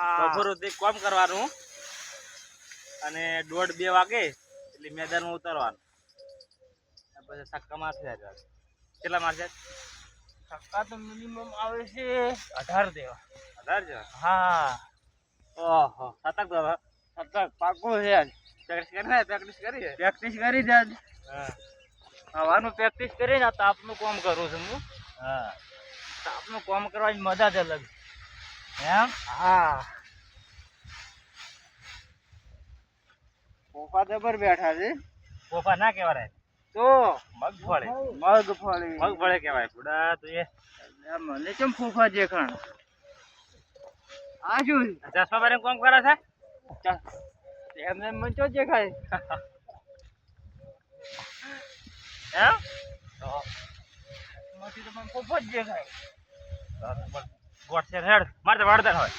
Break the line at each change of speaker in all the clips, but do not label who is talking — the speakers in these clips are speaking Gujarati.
હા.
બપોર સુધી કામ કરવાનું. અને દોઢ બે વાગે એટલે મેદાનમાં ઉતરવાનું. પછી થક્કા મારશે. કેટલા મારશે?
થક્કા તો મિનિમમ આવે છે અઢાર દેવા.
અઢાર જેવા?
હા.
ઓહો સતક દેવા.
સતક પાકું છે
પ્રેક્ટિસ કરી ને પ્રેક્ટિસ કરી
પ્રેક્ટિસ કરી છે આજ.
હા.
હવાનું પ્રેક્ટિસ કરીને તાપનું કામ કરું છું હું.
હા.
તાપનું કામ કરવાની મજા જ અલગ એમ? હા. પોપા જબર બેઠા છે.
પોપા ના કેવાય
તો?
મગફળી
મગફળી
મગફળી કેવાય બુડા તું એ.
મને કેમ ફૂફા ખણ આ શું?
ચશ્મા બારે કોમ કરે છે?
એમને એમ મને ચો દેખાય?
એમ?
માંથી તો મને ફૂફો જ દેખાય.
ગોટ છે હેડ. મારે તો હોય.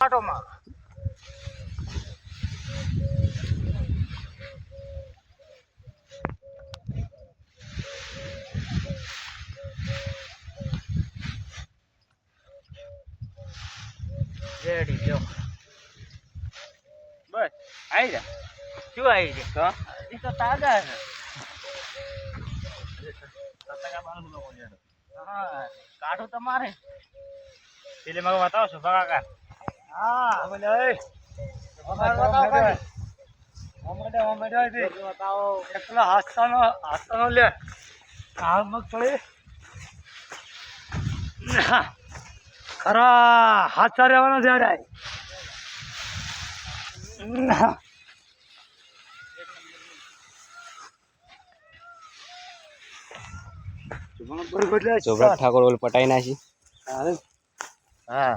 આટો મારો રેડી જો
બસ આવી જા.
શું આવી છે
તો
એ તો તાજા છે. કાઢું તમારે
પેલે મગ બતાવો છો કાકા
હા બતાવો
એકલા હાસ્તાનો હાસ્તાનો લે
આ મગફળી
ખરા, હાથ સારે આવવાનો છે યાર.
ચોપડા ઠાકોર ઓલ પટાઈ નાખી.
હા.